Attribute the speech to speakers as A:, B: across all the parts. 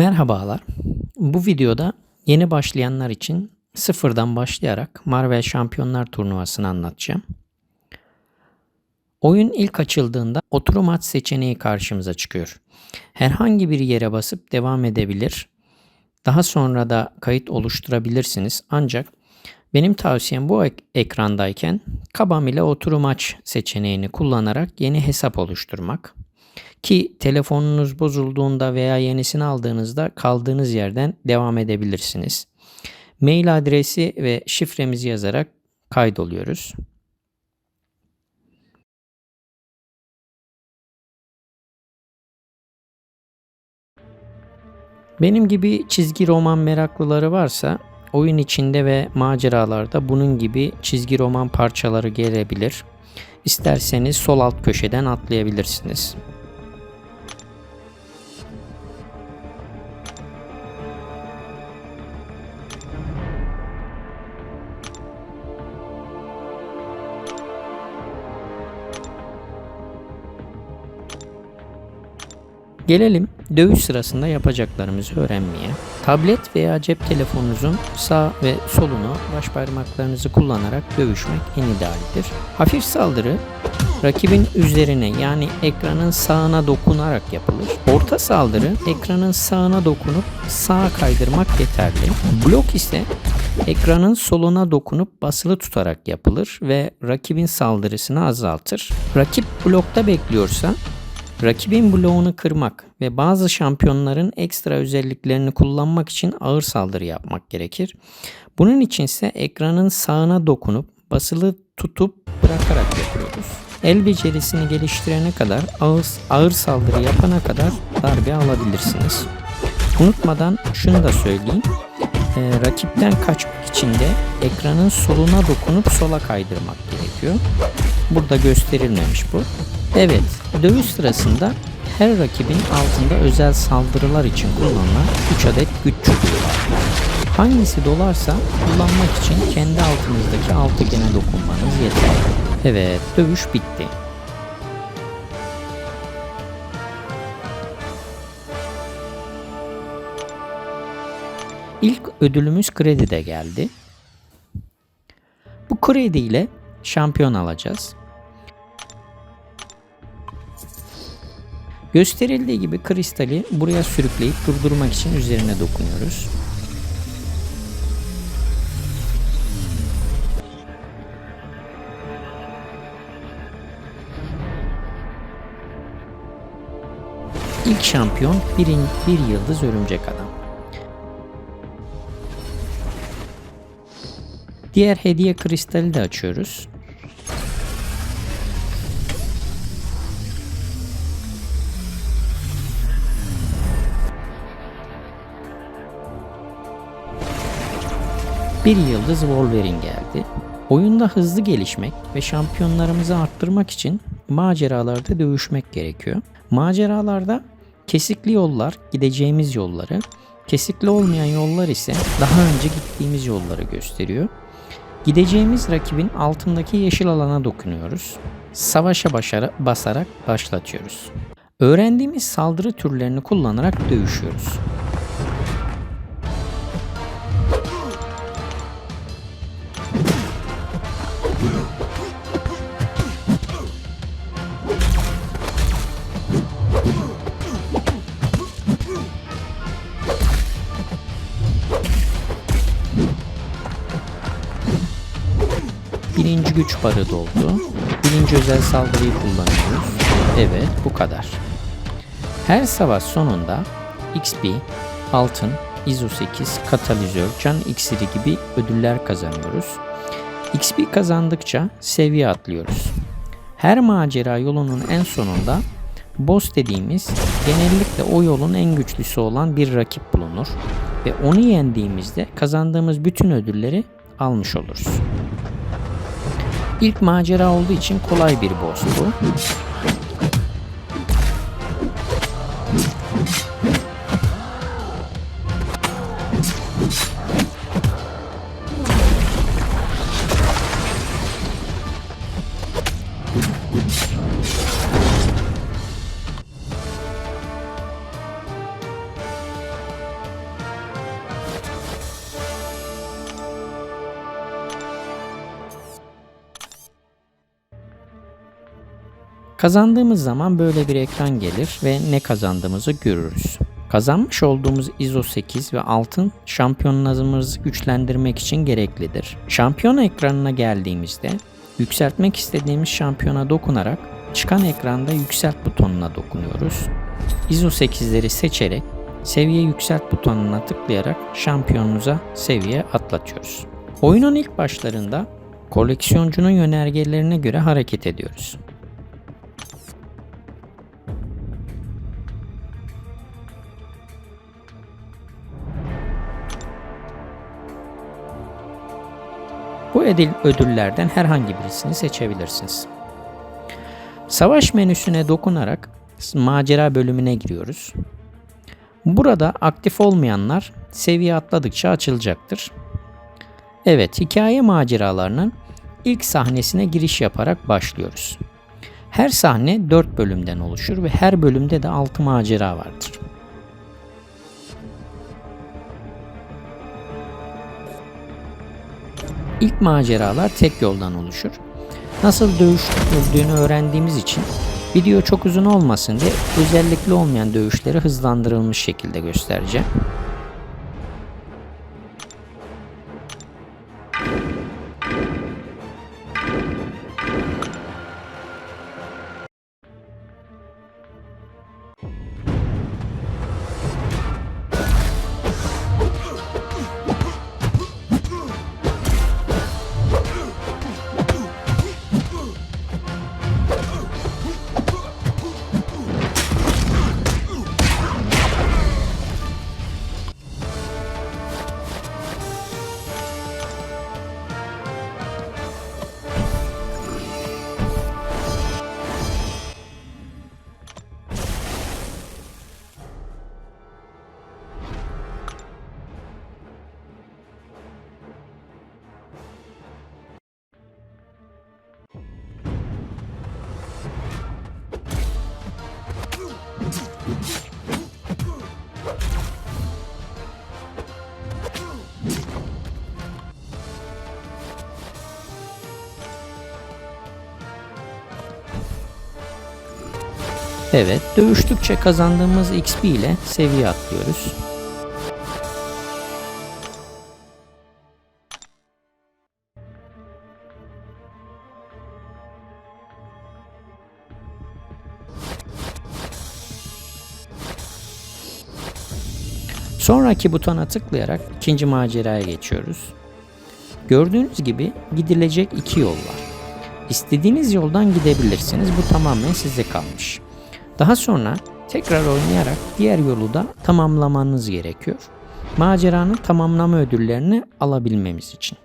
A: Merhabalar. Bu videoda yeni başlayanlar için sıfırdan başlayarak Marvel Şampiyonlar Turnuvası'nı anlatacağım. Oyun ilk açıldığında oturum aç seçeneği karşımıza çıkıyor. Herhangi bir yere basıp devam edebilir. Daha sonra da kayıt oluşturabilirsiniz. Ancak benim tavsiyem bu ek- ekrandayken kabam ile oturum aç seçeneğini kullanarak yeni hesap oluşturmak. Ki telefonunuz bozulduğunda veya yenisini aldığınızda kaldığınız yerden devam edebilirsiniz. Mail adresi ve şifremizi yazarak kaydoluyoruz. Benim gibi çizgi roman meraklıları varsa oyun içinde ve maceralarda bunun gibi çizgi roman parçaları gelebilir. İsterseniz sol alt köşeden atlayabilirsiniz. Gelelim dövüş sırasında yapacaklarımızı öğrenmeye. Tablet veya cep telefonunuzun sağ ve solunu baş parmaklarınızı kullanarak dövüşmek en idealidir. Hafif saldırı rakibin üzerine yani ekranın sağına dokunarak yapılır. Orta saldırı ekranın sağına dokunup sağa kaydırmak yeterli. Blok ise ekranın soluna dokunup basılı tutarak yapılır ve rakibin saldırısını azaltır. Rakip blokta bekliyorsa Rakibin bloğunu kırmak ve bazı şampiyonların ekstra özelliklerini kullanmak için ağır saldırı yapmak gerekir. Bunun için ise ekranın sağına dokunup basılı tutup bırakarak yapıyoruz. El becerisini geliştirene kadar ağır, ağır saldırı yapana kadar darbe alabilirsiniz. Unutmadan şunu da söyleyeyim. Ee, rakipten kaçmak için de ekranın soluna dokunup sola kaydırmak gerekiyor. Burada gösterilmemiş bu. Evet, dövüş sırasında her rakibin altında özel saldırılar için kullanılan 3 adet güç çubuğu var. Hangisi dolarsa kullanmak için kendi altınızdaki altıgene dokunmanız yeterli. Evet, dövüş bitti. İlk ödülümüz kredi de geldi. Bu kredi ile şampiyon alacağız. Gösterildiği gibi kristali buraya sürükleyip durdurmak için üzerine dokunuyoruz. İlk şampiyon bir, bir yıldız örümcek adam. Diğer hediye kristali de açıyoruz. Bir yıldız Wolverine geldi. Oyunda hızlı gelişmek ve şampiyonlarımızı arttırmak için maceralarda dövüşmek gerekiyor. Maceralarda kesikli yollar gideceğimiz yolları, kesikli olmayan yollar ise daha önce gittiğimiz yolları gösteriyor. Gideceğimiz rakibin altındaki yeşil alana dokunuyoruz. Savaşa başara basarak başlatıyoruz. Öğrendiğimiz saldırı türlerini kullanarak dövüşüyoruz. Birinci güç barı doldu. Birinci özel saldırıyı kullanıyoruz. Evet bu kadar. Her savaş sonunda XP, altın, ISO 8, katalizör, can iksiri gibi ödüller kazanıyoruz. XP kazandıkça seviye atlıyoruz. Her macera yolunun en sonunda boss dediğimiz genellikle o yolun en güçlüsü olan bir rakip bulunur ve onu yendiğimizde kazandığımız bütün ödülleri almış oluruz. İlk macera olduğu için kolay bir boss Kazandığımız zaman böyle bir ekran gelir ve ne kazandığımızı görürüz. Kazanmış olduğumuz ISO 8 ve altın şampiyonlarımızı güçlendirmek için gereklidir. Şampiyona ekranına geldiğimizde yükseltmek istediğimiz şampiyona dokunarak çıkan ekranda yükselt butonuna dokunuyoruz. ISO 8'leri seçerek seviye yükselt butonuna tıklayarak şampiyonunuza seviye atlatıyoruz. Oyunun ilk başlarında koleksiyoncunun yönergelerine göre hareket ediyoruz. Edil ödüllerden herhangi birisini seçebilirsiniz. Savaş menüsüne dokunarak macera bölümüne giriyoruz. Burada aktif olmayanlar seviye atladıkça açılacaktır. Evet, hikaye maceralarının ilk sahnesine giriş yaparak başlıyoruz. Her sahne 4 bölümden oluşur ve her bölümde de 6 macera vardır. İlk maceralar tek yoldan oluşur. Nasıl dövüşüldüğünü öğrendiğimiz için video çok uzun olmasın diye özellikle olmayan dövüşleri hızlandırılmış şekilde göstereceğim. Evet, dövüştükçe kazandığımız XP ile seviye atlıyoruz. Sonraki butona tıklayarak ikinci maceraya geçiyoruz. Gördüğünüz gibi gidilecek iki yol var. İstediğiniz yoldan gidebilirsiniz. Bu tamamen size kalmış. Daha sonra tekrar oynayarak diğer yolu da tamamlamanız gerekiyor. Maceranın tamamlama ödüllerini alabilmemiz için.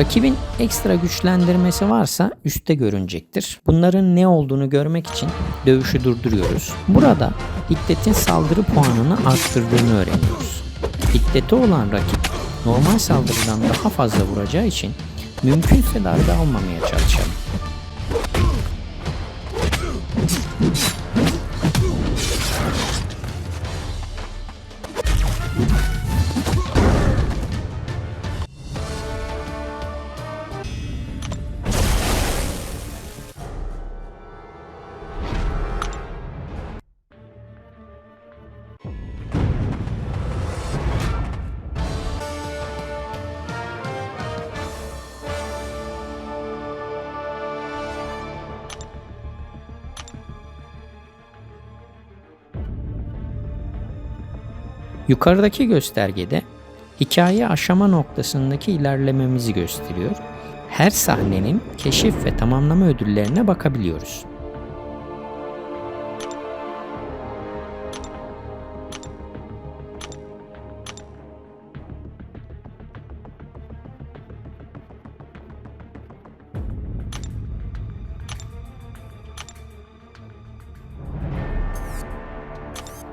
A: Rakibin ekstra güçlendirmesi varsa üstte görünecektir. Bunların ne olduğunu görmek için dövüşü durduruyoruz. Burada hiddetin saldırı puanını arttırdığını öğreniyoruz. Hiddeti olan rakip normal saldırıdan daha fazla vuracağı için mümkünse darbe almamaya çalışalım. Yukarıdaki göstergede hikaye aşama noktasındaki ilerlememizi gösteriyor. Her sahnenin keşif ve tamamlama ödüllerine bakabiliyoruz.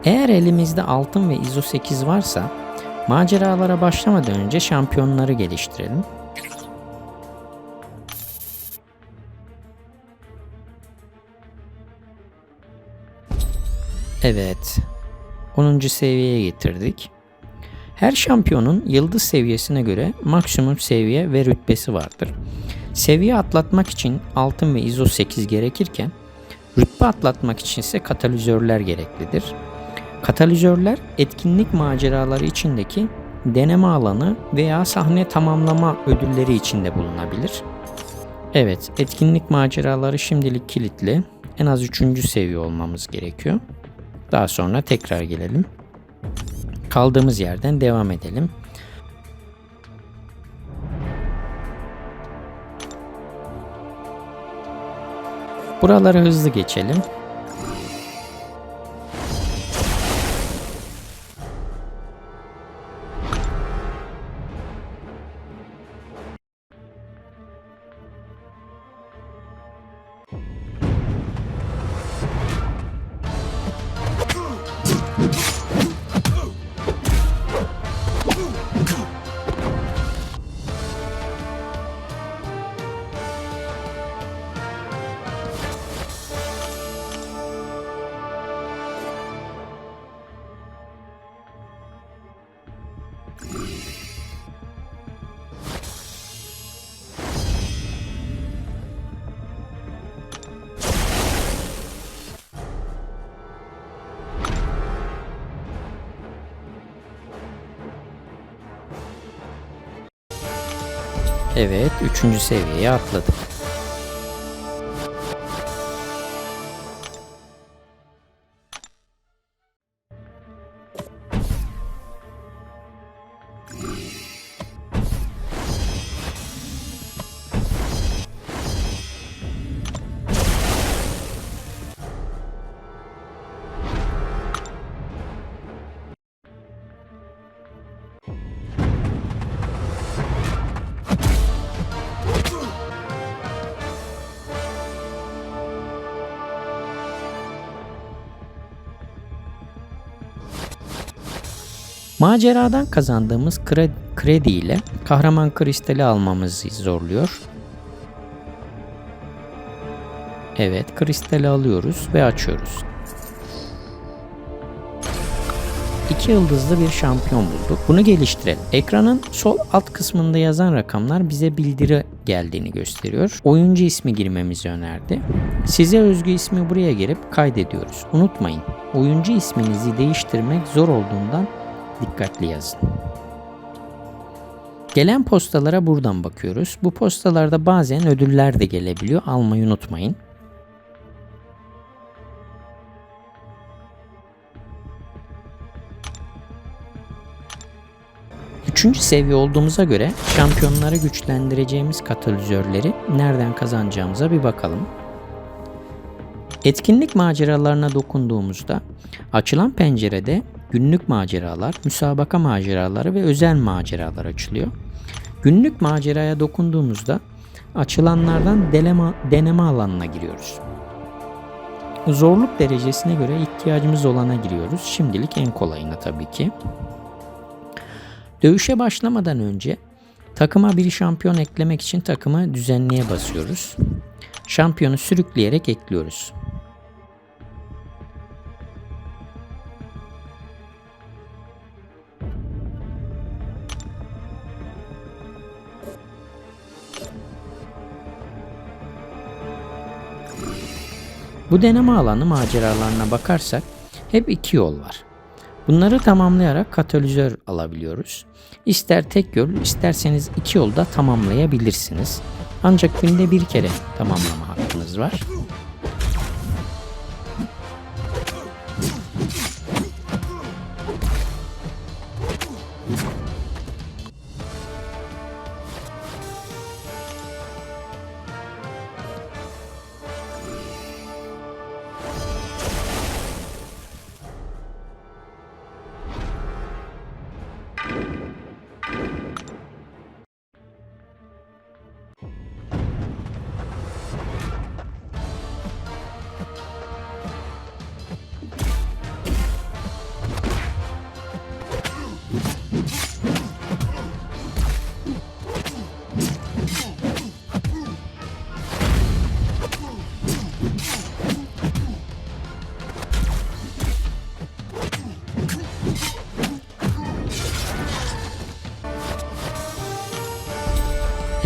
A: Eğer elimizde altın ve ISO 8 varsa Maceralara başlamadan önce şampiyonları geliştirelim. Evet. 10. seviyeye getirdik. Her şampiyonun yıldız seviyesine göre maksimum seviye ve rütbesi vardır. Seviye atlatmak için altın ve ISO 8 gerekirken rütbe atlatmak için ise katalizörler gereklidir. Katalizörler etkinlik maceraları içindeki deneme alanı veya sahne tamamlama ödülleri içinde bulunabilir. Evet, etkinlik maceraları şimdilik kilitli. En az 3. seviye olmamız gerekiyor. Daha sonra tekrar gelelim. Kaldığımız yerden devam edelim. Buraları hızlı geçelim. Evet, 3. seviyeye atladık. Maceradan kazandığımız kredi, ile kahraman kristali almamızı zorluyor. Evet, kristali alıyoruz ve açıyoruz. İki yıldızlı bir şampiyon bulduk. Bunu geliştirelim. Ekranın sol alt kısmında yazan rakamlar bize bildiri geldiğini gösteriyor. Oyuncu ismi girmemizi önerdi. Size özgü ismi buraya girip kaydediyoruz. Unutmayın, oyuncu isminizi değiştirmek zor olduğundan dikkatli yazın. Gelen postalara buradan bakıyoruz. Bu postalarda bazen ödüller de gelebiliyor. Almayı unutmayın. Üçüncü seviye olduğumuza göre şampiyonları güçlendireceğimiz katalizörleri nereden kazanacağımıza bir bakalım. Etkinlik maceralarına dokunduğumuzda açılan pencerede günlük maceralar, müsabaka maceraları ve özel maceralar açılıyor. Günlük maceraya dokunduğumuzda açılanlardan deneme, deneme alanına giriyoruz. Zorluk derecesine göre ihtiyacımız olana giriyoruz. Şimdilik en kolayına tabii ki. Dövüşe başlamadan önce takıma bir şampiyon eklemek için takımı düzenliğe basıyoruz. Şampiyonu sürükleyerek ekliyoruz. Bu deneme alanı maceralarına bakarsak hep iki yol var. Bunları tamamlayarak katalizör alabiliyoruz. İster tek yol, isterseniz iki yolda tamamlayabilirsiniz. Ancak günde bir kere tamamlama hakkınız var.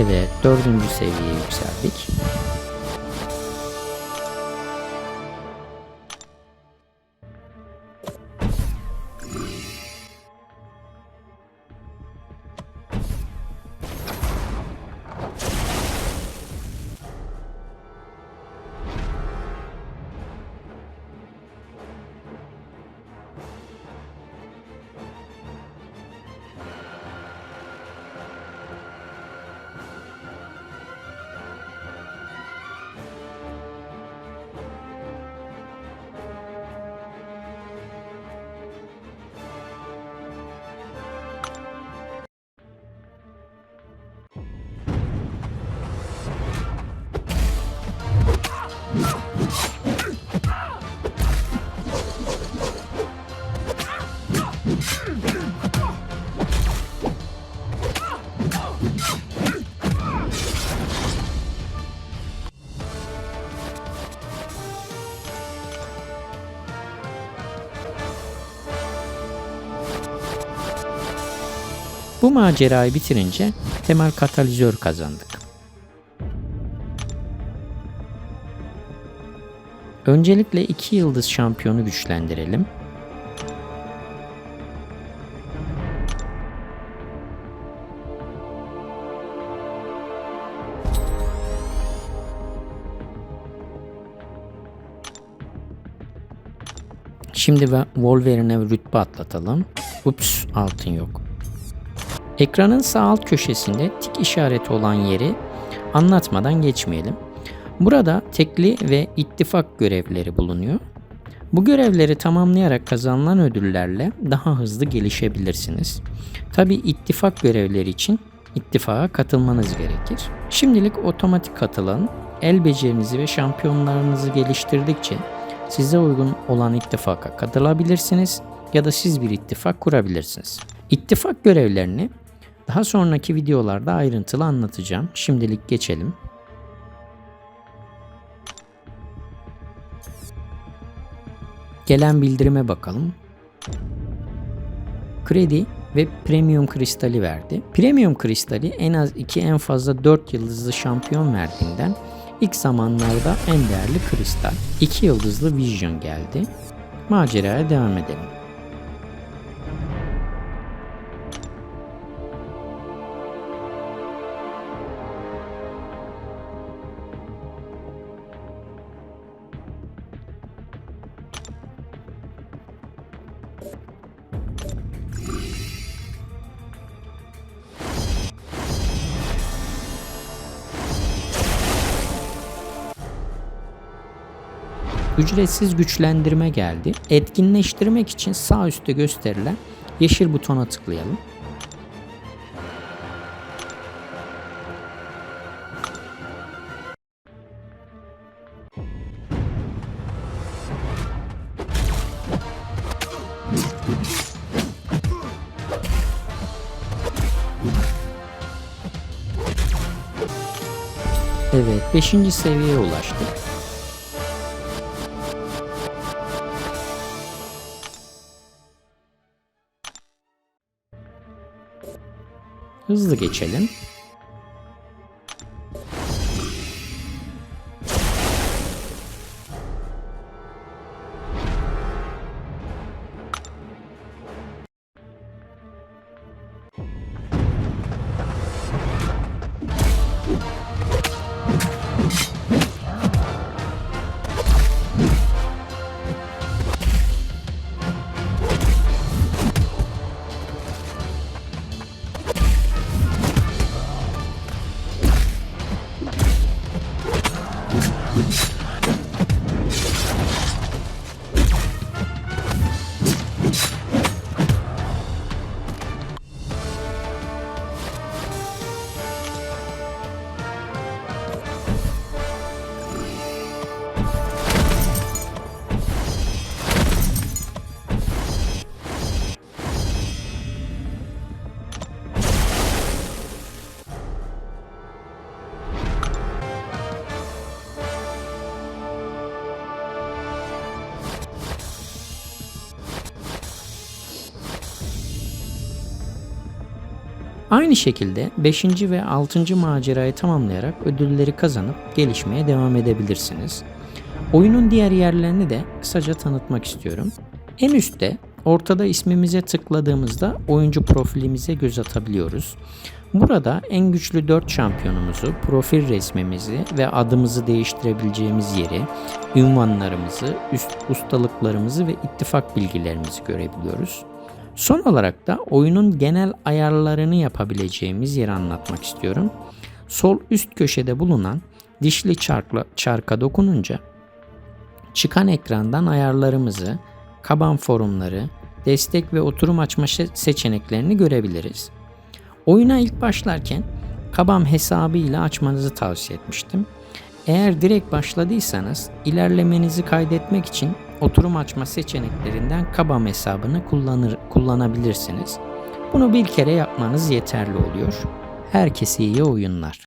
A: birlikte de dördüncü seviyeye yükseldik. Bu macerayı bitirince temel katalizör kazandık. Öncelikle iki yıldız şampiyonu güçlendirelim. Şimdi ve Wolverine'e rütbe atlatalım. Ups altın yok. Ekranın sağ alt köşesinde tik işareti olan yeri anlatmadan geçmeyelim. Burada tekli ve ittifak görevleri bulunuyor. Bu görevleri tamamlayarak kazanılan ödüllerle daha hızlı gelişebilirsiniz. Tabi ittifak görevleri için ittifaka katılmanız gerekir. Şimdilik otomatik katılın. El becerinizi ve şampiyonlarınızı geliştirdikçe size uygun olan ittifaka katılabilirsiniz ya da siz bir ittifak kurabilirsiniz. İttifak görevlerini daha sonraki videolarda ayrıntılı anlatacağım. Şimdilik geçelim. Gelen bildirime bakalım. Kredi ve premium kristali verdi. Premium kristali en az 2 en fazla 4 yıldızlı şampiyon verdiğinden ilk zamanlarda en değerli kristal. 2 yıldızlı vision geldi. Maceraya devam edelim. Ücretsiz güçlendirme geldi. Etkinleştirmek için sağ üstte gösterilen yeşil butona tıklayalım. Evet 5. seviyeye ulaştık. Hızlı geçelim. Aynı şekilde 5. ve 6. macerayı tamamlayarak ödülleri kazanıp gelişmeye devam edebilirsiniz. Oyunun diğer yerlerini de kısaca tanıtmak istiyorum. En üstte ortada ismimize tıkladığımızda oyuncu profilimize göz atabiliyoruz. Burada en güçlü 4 şampiyonumuzu, profil resmimizi ve adımızı değiştirebileceğimiz yeri, ünvanlarımızı, üst ustalıklarımızı ve ittifak bilgilerimizi görebiliyoruz. Son olarak da oyunun genel ayarlarını yapabileceğimiz yeri anlatmak istiyorum. Sol üst köşede bulunan dişli çarkla, çarka dokununca çıkan ekrandan ayarlarımızı, kaban forumları, destek ve oturum açma seçeneklerini görebiliriz. Oyuna ilk başlarken Kabam hesabı ile açmanızı tavsiye etmiştim. Eğer direkt başladıysanız ilerlemenizi kaydetmek için oturum açma seçeneklerinden Kabam hesabını kullanır, kullanabilirsiniz. Bunu bir kere yapmanız yeterli oluyor. Herkese iyi oyunlar.